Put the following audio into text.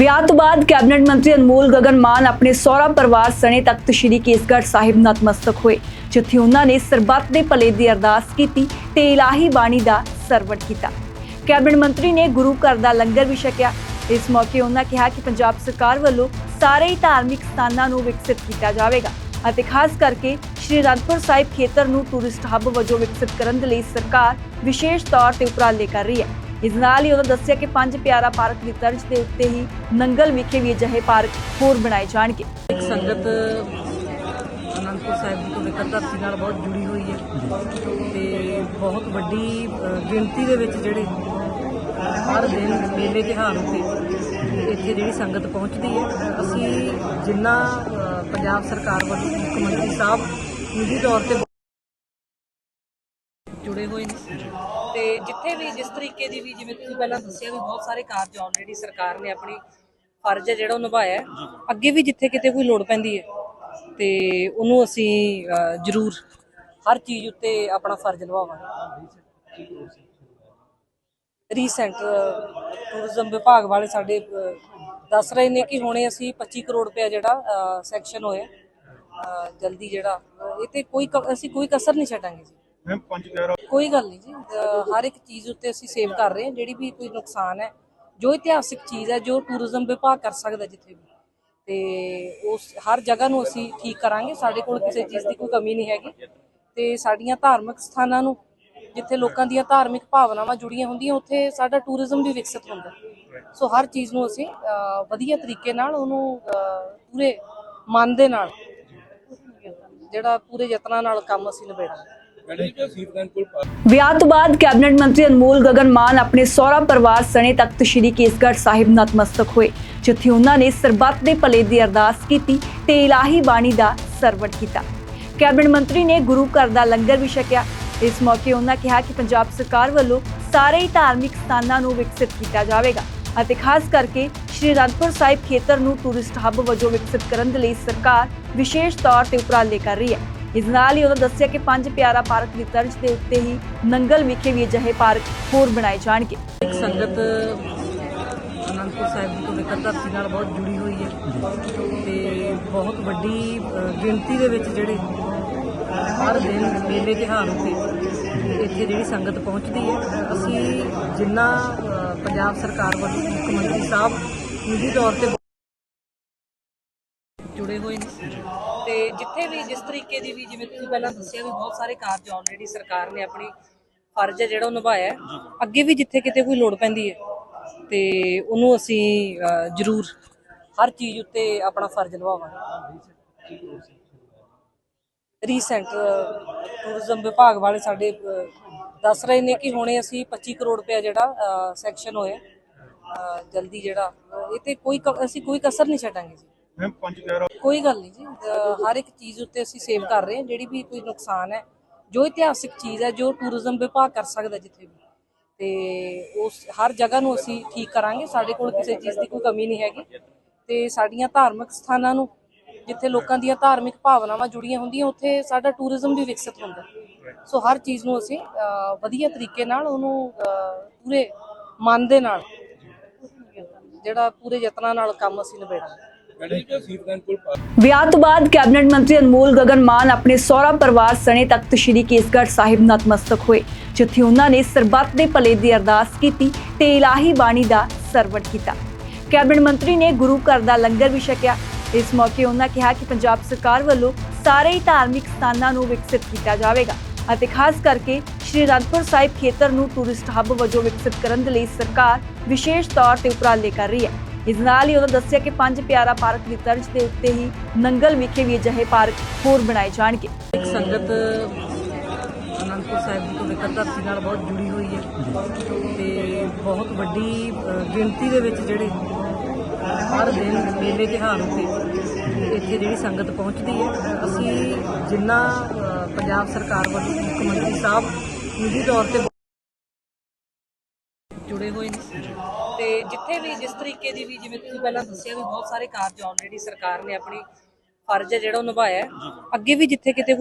ਵਿਆਹ ਤੋਂ ਬਾਅਦ ਕੈਬਨਿਟ ਮੰਤਰੀ ਅਨਮੋਲ ਗਗਨ ਮਾਨ ਆਪਣੇ ਸਹੁਰਾ ਪਰਿਵਾਰ ਸਣੇ ਤਖਤ ਸ੍ਰੀ ਕੇਸਗੜ੍ਹ ਸਾਹਿਬ ਨਤਮਸਤਕ ਹੋਏ, ਜਿੱਥੇ ਉਹਨਾਂ ਨੇ ਸਰਬੱਤ ਦੇ ਭਲੇ ਦੀ ਅਰਦਾਸ ਕੀਤੀ ਤੇ ਇਲਾਹੀ ਬਾਣੀ ਦਾ ਸਰਵਟ ਕੀਤਾ। ਕੈਬਨਿਟ ਮੰਤਰੀ ਨੇ ਗੁਰੂ ਘਰ ਦਾ ਲੰਗਰ ਵੀ ਛਕਿਆ। ਇਸ ਮੌਕੇ ਉਹਨਾਂ ਕਿਹਾ ਕਿ ਪੰਜਾਬ ਸਰਕਾਰ ਵੱਲੋਂ ਸਾਰੇ ਹੀ ਧਾਰਮਿਕ ਸਥਾਨਾਂ ਨੂੰ ਵਿਕਸਿਤ ਕੀਤਾ ਜਾਵੇਗਾ ਅਤੇ ਖਾਸ ਕਰਕੇ ਸ਼੍ਰੀ ਅਨੰਦਪੁਰ ਸਾਹਿਬ ਖੇਤਰ ਨੂੰ ਟੂਰਿਸਟ ਹੱਬ ਵਜੋਂ ਵਿਕਸਿਤ ਕਰਨ ਦੇ ਲਈ ਸਰਕਾਰ ਵਿਸ਼ੇਸ਼ ਤੌਰ ਤੇ ਉਪਰਾਲੇ ਕਰ ਰਹੀ ਹੈ। ਇਸ ਨਾਲ ਹੀ ਉਹਨਾਂ ਦੱਸਿਆ ਕਿ ਪੰਜ ਪਿਆਰਾ ਪਾਰਕ ਦੀ ਤਰਜ਼ ਦੇ ਉੱਤੇ ਹੀ ਨੰਗਲ ਵਿਖੇ ਵੀ ਅਜਿਹੇ ਪਾਰਕ ਹੋਰ ਬਣਾਏ ਜਾਣਗੇ। ਇੱਕ ਸੰਗਤ ਅਨੰਦਪੁਰ ਸਾਹਿਬ ਦੀ ਪਵਿੱਤਰ ਧਰਤੀ ਨਾਲ ਬਹੁਤ ਜੁੜੀ ਹੋਈ ਹੈ ਤੇ ਬਹੁਤ ਵੱਡੀ ਗਿਣਤੀ ਦੇ ਵਿੱਚ ਜਿਹੜੇ ਹਰ ਦਿਨ ਮੇਲੇ, ਤਿਉਹਾਰ ਉੱਤੇ ਇੱਥੇ ਜਿਹੜੀ ਸੰਗਤ ਪਹੁੰਚਦੀ ਹੈ। ਅਸੀਂ ਜਿੰਨਾ ਪੰਜਾਬ ਸਰਕਾਰ ਵੱਲੋਂ ਮੁੱਖ ਮੰਤਰੀ ਸਾਹਿਬ ਨਿੱਜੀ ਤੌਰ ਤੇ ਤੇ ਜਿੱਥੇ ਵੀ ਜਿਸ ਤਰੀਕੇ ਦੀ ਵੀ ਜਿਵੇਂ ਤੁਸੀਂ ਪਹਿਲਾਂ ਦੱਸਿਆ ਵੀ ਬਹੁਤ ਸਾਰੇ ਕਾਰਜ ਆਲਰੇਡੀ ਸਰਕਾਰ ਨੇ ਆਪਣੀ ਫਰਜ਼ ਹੈ ਜਿਹੜਾ ਉਹ ਨਿਭਾਇਆ। ਅੱਗੇ ਵੀ ਜਿੱਥੇ ਕਿਤੇ ਕੋਈ ਲੋੜ ਪੈਂਦੀ ਹੈ ਤੇ ਉਹਨੂੰ ਅਸੀਂ ਜ਼ਰੂਰ ਹਰ ਚੀਜ਼ ਉੱਤੇ ਆਪਣਾ ਫਰਜ਼ ਨਿਭਾਵਾਂਗੇ। ਰੀਸੈਂਟ ਟੂਰਿਜ਼ਮ ਵਿਭਾਗ ਵਾਲੇ ਸਾਡੇ ਦੱਸ ਰਹੇ ਨੇ ਕਿ ਹੁਣੇ ਅਸੀਂ 25 ਕਰੋੜ ਰੁਪਏ ਜਿਹੜਾ ਸੈਕਸ਼ਨ ਹੋਇਆ ਜਲਦੀ ਜਿਹੜਾ ਇਹ ਤੇ ਕੋਈ ਅਸੀਂ ਕੋਈ ਕਸਰ ਨਹੀਂ ਛੱਡਾਂਗੇ ਜੀ। ਮੈਮ ਪੰਜ ਪਿਆਰਾ ਕੋਈ ਗੱਲ ਨਹੀਂ ਜੀ ਅਹ ਹਰ ਇੱਕ ਚੀਜ਼ ਉੱਤੇ ਅਸੀਂ ਸੇਵ ਕਰ ਰਹੇ ਹਾਂ ਜਿਹੜੀ ਵੀ ਕੋਈ ਨੁਕਸਾਨ ਹੈ ਜੋ ਇਤਿਹਾਸਿਕ ਚੀਜ਼ ਹੈ ਜੋ ਟੂਰਿਜ਼ਮ ਵਿਭਾਗ ਕਰ ਸਕਦਾ ਜਿੱਥੇ ਵੀ। ਤੇ ਉਸ ਹਰ ਜਗ੍ਹਾ ਨੂੰ ਅਸੀਂ ਠੀਕ ਕਰਾਂਗੇ ਸਾਡੇ ਕੋਲ ਕਿਸੇ ਚੀਜ਼ ਦੀ ਕੋਈ ਕਮੀ ਨਹੀਂ ਹੈਗੀ। ਤੇ ਸਾਡੀਆਂ ਧਾਰਮਿਕ ਸਥਾਨਾਂ ਨੂੰ ਜਿੱਥੇ ਲੋਕਾਂ ਦੀਆਂ ਧਾਰਮਿਕ ਭਾਵਨਾਵਾਂ ਜੁੜੀਆਂ ਹੁੰਦੀਆਂ ਉੱਥੇ ਸਾਡਾ ਟੂਰਿਜ਼ਮ ਵੀ ਵਿਕਸਿਤ ਹੁੰਦਾ। ਸੋ ਹਰ ਚੀਜ਼ ਨੂੰ ਅਸੀਂ ਅਹ, ਵਧੀਆ ਤਰੀਕੇ ਨਾਲ ਉਹਨੂੰ ਅਹ, ਪੂਰੇ ਮਨ ਦੇ ਨਾਲ ਜਿਹੜਾ ਪੂਰੇ ਯਤਨਾਂ ਨਾਲ ਕੰਮ ਅਸੀਂ ਨਿਬੇੜਾਂਗੇ। ਵਿਆਹ ਤੋਂ ਬਾਅਦ ਕੈਬਨਿਟ ਮੰਤਰੀ ਅਨਮੋਲ ਗਗਨ ਮਾਨ ਆਪਣੇ ਸਹੁਰਾ ਪਰਿਵਾਰ ਸਣੇ ਤਖਤ ਸ੍ਰੀ ਕੇਸਗੜ੍ਹ ਸਾਹਿਬ ਨਤਮਸਤਕ ਹੋਏ, ਜਿੱਥੇ ਉਹਨਾਂ ਨੇ ਸਰਬੱਤ ਦੇ ਭਲੇ ਦੀ ਅਰਦਾਸ ਕੀਤੀ ਤੇ ਇਲਾਹੀ ਬਾਣੀ ਦਾ ਸਰਵਣ ਕੀਤਾ। ਕੈਬਨਿਟ ਮੰਤਰੀ ਨੇ ਗੁਰੂ ਘਰ ਦਾ ਲੰਗਰ ਵੀ ਛਕਿਆ। ਇਸ ਮੌਕੇ ਉਹਨਾਂ ਕਿਹਾ ਕਿ ਪੰਜਾਬ ਸਰਕਾਰ ਵੱਲੋਂ ਸਾਰੇ ਹੀ ਧਾਰਮਿਕ ਸਥਾਨਾਂ ਨੂੰ ਵਿਕਸਿਤ ਕੀਤਾ ਜਾਵੇਗਾ ਅਤੇ ਖਾਸ ਕਰਕੇ ਸ਼੍ਰੀ ਅਨੰਦਪੁਰ ਸਾਹਿਬ ਖੇਤਰ ਨੂੰ ਟੂਰਿਸਟ ਹੱਬ ਵਜੋਂ ਵਿਕਸਿਤ ਕਰਨ ਦੇ ਲਈ ਸਰਕਾਰ ਵਿਸ਼ੇਸ਼ ਤੌਰ ਤੇ ਉਪਰਾਲੇ ਕਰ ਰਹੀ ਹੈ। ਇਸ ਨਾਲ ਹੀ ਉਹਨਾਂ ਦੱਸਿਆ ਕਿ ਪੰਜ ਪਿਆਰਾ ਪਾਰਕ ਦੀ ਤਰਜ਼ ਦੇ ਉੱਤੇ ਹੀ ਨੰਗਲ ਵਿਖੇ ਵੀ ਅਜਿਹੇ ਪਾਰਕ ਹੋਰ ਬਣਾਏ ਜਾਣਗੇ। ਇੱਕ ਸੰਗਤ ਅਨੰਦਪੁਰ ਸਾਹਿਬ ਦੀ ਪਵਿੱਤਰ ਧਰਤੀ ਨਾਲ ਬਹੁਤ ਜੁੜੀ ਹੋਈ ਹੈ ਤੇ ਬਹੁਤ ਵੱਡੀ ਗਿਣਤੀ ਦੇ ਵਿੱਚ ਜਿਹੜੇ ਹਰ ਦਿਨ ਮੇਲੇ, ਤਿਉਹਾਰ ਉੱਤੇ ਇੱਥੇ ਜਿਹੜੀ ਸੰਗਤ ਪਹੁੰਚਦੀ ਹੈ, ਅਸੀਂ ਜਿੰਨਾ ਪੰਜਾਬ ਸਰਕਾਰ ਵੱਲੋਂ ਮੁੱਖ ਮੰਤਰੀ ਸਾਹਿਬ ਨਿੱਜੀ ਤੌਰ ਤੇ ਜੁੜੇ ਹੋਏ ਨੇ ਤੇ ਜਿੱਥੇ ਵੀ ਜਿਸ ਤਰੀਕੇ ਦੀ ਵੀ ਜਿਵੇਂ ਤੁਸੀਂ ਪਹਿਲਾਂ ਦੱਸਿਆ ਵੀ ਬਹੁਤ ਸਾਰੇ ਕਾਰਜ ਆਲਰੇਡੀ ਸਰਕਾਰ ਨੇ ਆਪਣੀ ਫਰਜ਼ ਹੈ ਜਿਹੜਾ ਉਹ ਨਿਭਾਇਆ। ਅੱਗੇ ਵੀ ਜਿੱਥੇ ਕਿਤੇ ਕੋਈ ਲੋੜ ਪੈਂਦੀ ਹੈ ਤੇ ਉਹਨੂੰ ਅਸੀਂ ਜ਼ਰੂਰ ਹਰ ਚੀਜ਼ ਉੱਤੇ ਆਪਣਾ ਫਰਜ਼ ਨਿਭਾਵਾਂਗੇ ਰੀਸੈਂਟ ਟੂਰਿਜ਼ਮ ਵਿਭਾਗ ਵਾਲੇ ਸਾਡੇ ਦੱਸ ਰਹੇ ਨੇ ਕਿ ਹੁਣੇ ਅਸੀਂ 25 ਕਰੋੜ ਰੁਪਏ ਜਿਹੜਾ ਸੈਕਸ਼ਨ ਹੋਇਆ ਜਲਦੀ ਜਿਹੜਾ ਇਹ ਤੇ ਕੋਈ ਅਸੀਂ ਕੋਈ ਕਸਰ ਨਹੀਂ ਛੱਡਾਂਗੇ ਜੀ ਮੈਮ ਪੰਜ ਪਿਆਰਾ ਕੋਈ ਗੱਲ ਨਹੀਂ ਜੀ ਅਹ ਹਰ ਇੱਕ ਚੀਜ਼ ਉੱਤੇ ਅਸੀਂ ਸੇਵ ਕਰ ਰਹੇ ਹਾਂ ਜਿਹੜੀ ਵੀ ਕੋਈ ਨੁਕਸਾਨ ਹੈ ਜੋ ਇਤਿਹਾਸਿਕ ਚੀਜ਼ ਹੈ ਜੋ ਟੂਰਿਜ਼ਮ ਵਿਭਾਗ ਕਰ ਸਕਦਾ ਜਿੱਥੇ ਵੀ। ਤੇ ਉਸ ਹਰ ਜਗ੍ਹਾ ਨੂੰ ਅਸੀਂ ਠੀਕ ਕਰਾਂਗੇ ਸਾਡੇ ਕੋਲ ਕਿਸੇ ਚੀਜ਼ ਦੀ ਕੋਈ ਕਮੀ ਨਹੀਂ ਹੈਗੀ। ਤੇ ਸਾਡੀਆਂ ਧਾਰਮਿਕ ਸਥਾਨਾਂ ਨੂੰ ਜਿੱਥੇ ਲੋਕਾਂ ਦੀਆਂ ਧਾਰਮਿਕ ਭਾਵਨਾਵਾਂ ਜੁੜੀਆਂ ਹੁੰਦੀਆਂ ਉੱਥੇ ਸਾਡਾ ਟੂਰਿਜ਼ਮ ਵੀ ਵਿਕਸਿਤ ਹੁੰਦਾ। ਸੋ ਹਰ ਚੀਜ਼ ਨੂੰ ਅਸੀਂ ਅਹ, ਵਧੀਆ ਤਰੀਕੇ ਨਾਲ ਉਹਨੂੰ ਅਹ, ਪੂਰੇ ਮਨ ਦੇ ਨਾਲ ਜਿਹੜਾ ਪੂਰੇ ਯਤਨਾਂ ਨਾਲ ਕੰਮ ਅਸੀਂ ਨਿਬੇੜਾਂਗੇ। ਵਿਆਹ ਤੋਂ ਬਾਅਦ ਕੈਬਨਿਟ ਮੰਤਰੀ ਅਨਮੋਲ ਗਗਨ ਮਾਨ ਆਪਣੇ ਸਹੁਰਾ ਪਰਿਵਾਰ ਸਣੇ ਤਖਤ ਸ੍ਰੀ ਕੇਸਗੜ੍ਹ ਸਾਹਿਬ ਨਤਮਸਤਕ ਹੋਏ, ਜਿੱਥੇ ਉਹਨਾਂ ਨੇ ਸਰਬੱਤ ਦੇ ਭਲੇ ਦੀ ਅਰਦਾਸ ਕੀਤੀ ਤੇ ਇਲਾਹੀ ਬਾਣੀ ਦਾ ਸਰਵਣ ਕੀਤਾ। ਕੈਬਨਿਟ ਮੰਤਰੀ ਨੇ ਗੁਰੂ ਘਰ ਦਾ ਲੰਗਰ ਵੀ ਛਕਿਆ। ਇਸ ਮੌਕੇ ਉਹਨਾਂ ਕਿਹਾ ਕਿ ਪੰਜਾਬ ਸਰਕਾਰ ਵੱਲੋਂ ਸਾਰੇ ਹੀ ਧਾਰਮਿਕ ਸਥਾਨਾਂ ਨੂੰ ਵਿਕਸਿਤ ਕੀਤਾ ਜਾਵੇਗਾ ਅਤੇ ਖਾਸ ਕਰਕੇ ਸ਼੍ਰੀ ਅਨੰਦਪੁਰ ਸਾਹਿਬ ਖੇਤਰ ਨੂੰ ਟੂਰਿਸਟ ਹੱਬ ਵਜੋਂ ਵਿਕਸਿਤ ਕਰਨ ਦੇ ਲਈ ਸਰਕਾਰ ਵਿਸ਼ੇਸ਼ ਤੌਰ ਤੇ ਉਪਰਾਲੇ ਕਰ ਰਹੀ ਹੈ। ਇਸ ਨਾਲ ਹੀ ਉਹਨਾਂ ਦੱਸਿਆ ਕਿ ਪੰਜ ਪਿਆਰਾ ਪਾਰਕ ਦੀ ਤਰਜ਼ ਦੇ ਉੱਤੇ ਹੀ ਨੰਗਲ ਵਿਖੇ ਵੀ ਅਜਿਹੇ ਪਾਰਕ ਹੋਰ ਬਣਾਏ ਜਾਣਗੇ। ਇੱਕ ਸੰਗਤ ਅਨੰਦਪੁਰ ਸਾਹਿਬ ਦੀ ਪਵਿੱਤਰ ਧਰਤੀ ਨਾਲ ਬਹੁਤ ਜੁੜੀ ਹੋਈ ਹੈ ਤੇ ਬਹੁਤ ਵੱਡੀ ਗਿਣਤੀ ਦੇ ਵਿੱਚ ਜਿਹੜੇ ਹਰ ਦਿਨ ਮੇਲੇ, ਤਿਉਹਾਰ ਉੱਤੇ ਇੱਥੇ ਜਿਹੜੀ ਸੰਗਤ ਪਹੁੰਚਦੀ ਹੈ ਅਸੀਂ ਜਿੰਨਾ ਪੰਜਾਬ ਸਰਕਾਰ ਵੱਲੋਂ ਮੁੱਖ ਮੰਤਰੀ ਸਾਹਿਬ ਨਿੱਜੀ ਤੌਰ ਤੇ ਜੁੜੇ ਹੋਏ ਨੇ ਤੇ ਜਿੱਥੇ ਵੀ ਜਿਸ ਤਰੀਕੇ ਦੀ ਵੀ ਜਿਵੇਂ ਤੁਸੀਂ ਪਹਿਲਾਂ ਦੱਸਿਆ ਵੀ ਬਹੁਤ ਸਾਰੇ ਕਾਰਜ ਆਲਰੇਡੀ ਸਰਕਾਰ ਨੇ ਆਪਣੀ ਫਰਜ਼ ਹੈ ਜਿਹੜਾ ਉਹ ਨਿਭਾਇਆ ਹੈ। ਅੱਗੇ ਵੀ ਜਿੱਥੇ ਕਿਤੇ ਕੋਈ